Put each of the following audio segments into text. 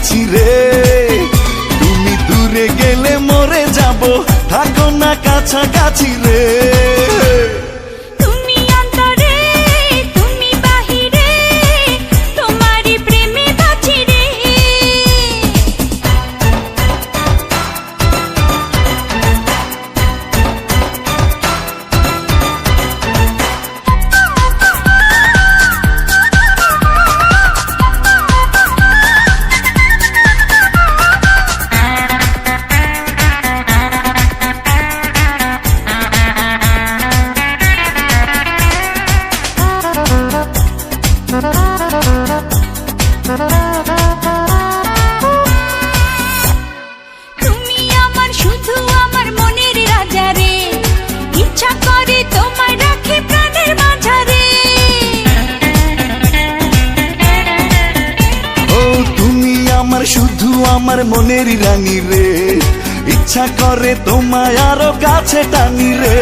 আছি রে। তুমি দূরে গেলে মরে যাব। থাকো না কাছাকাছি রে। ও, তুমি আমার শুধু আমার মনের রানী রে। ইচ্ছা করে তোমায় আরও কাছে টানি রে।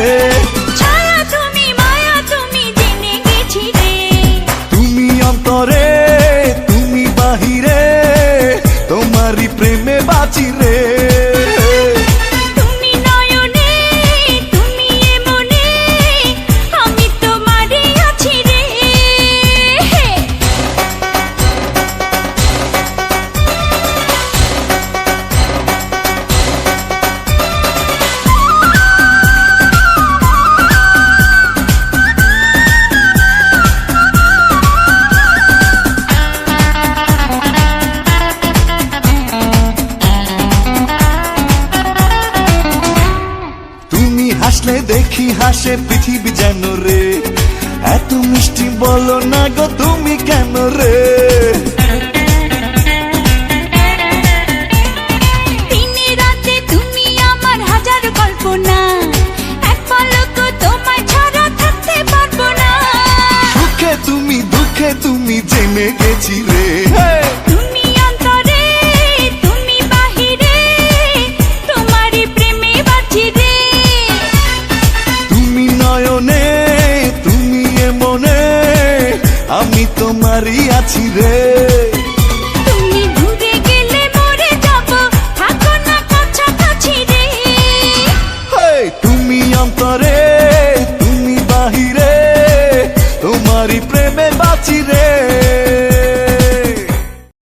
দেখি হাসে পৃথিবী যেন রে। এত মিষ্টি বলো না গো তুমি কেন রে? তুমি দুঃখে তুমি জেনে গেছি রে। আছি রে।